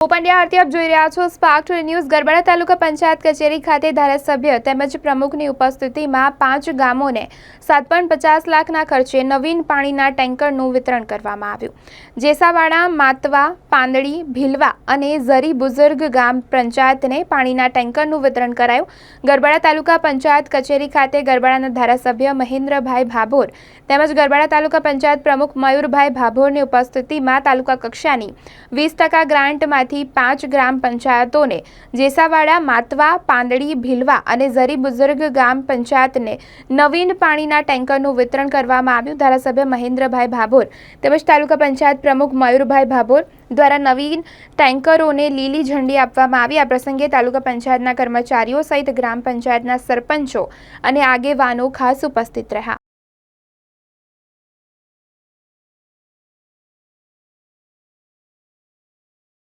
પંડ્યા આરતી આપ જોઈ રહ્યા છો Spark to News Garbada taluka panchayat કચેરી ખાતે ધારાસભ્ય તેમજ પ્રમુખની ઉપસ્થિતિમાં પાંચ ગામોને સાત પચાસ લાખના ખર્ચે નવીન પાણીના ટેન્કરનું વિતરણ કરવામાં આવ્યું. જેસાવાડા, માતવા પાંદડી, ભીલવા અને ઝરી બુઝુર્ગ ગામ પંચાયતને પાણીના ટેન્કરનું વિતરણ કરાયું. ગરબાડા તાલુકા પંચાયત કચેરી ખાતે ગરબાડાના ધારાસભ્ય મહેન્દ્રભાઈ ભાભોર તેમજ ગરબાડા તાલુકા પંચાયત પ્રમુખ મયુરભાઈ ભાભોરની ઉપસ્થિતિમાં તાલુકા કક્ષાની વીસ ટકા ગ્રાન્ટમાંથી પાંચ ગ્રામ પંચાયતોને જેસાવાડા, માતવા, પાંદડી, ભીલવા અને ઝરી બુઝુર્ગ ગામ પંચાયતને નવીન પાણીના ટેન્કરનું વિતરણ કરવામાં આવ્યું. ધારાસભ્ય મહેન્દ્રભાઈ ભાભોર તેમજ તાલુકા પંચાયત પ્રમુખ મયુરભાઈ ભાભોર દ્વારા નવીન ટેન્કરોને લીલી ઝંડી આપવામાં આવી. આ પ્રસંગે તાલુકા પંચાયતના કર્મચારીઓ સહિત ગ્રામ પંચાયતના સરપંચો અને આગેવાનો ખાસ ઉપસ્થિત રહ્યા.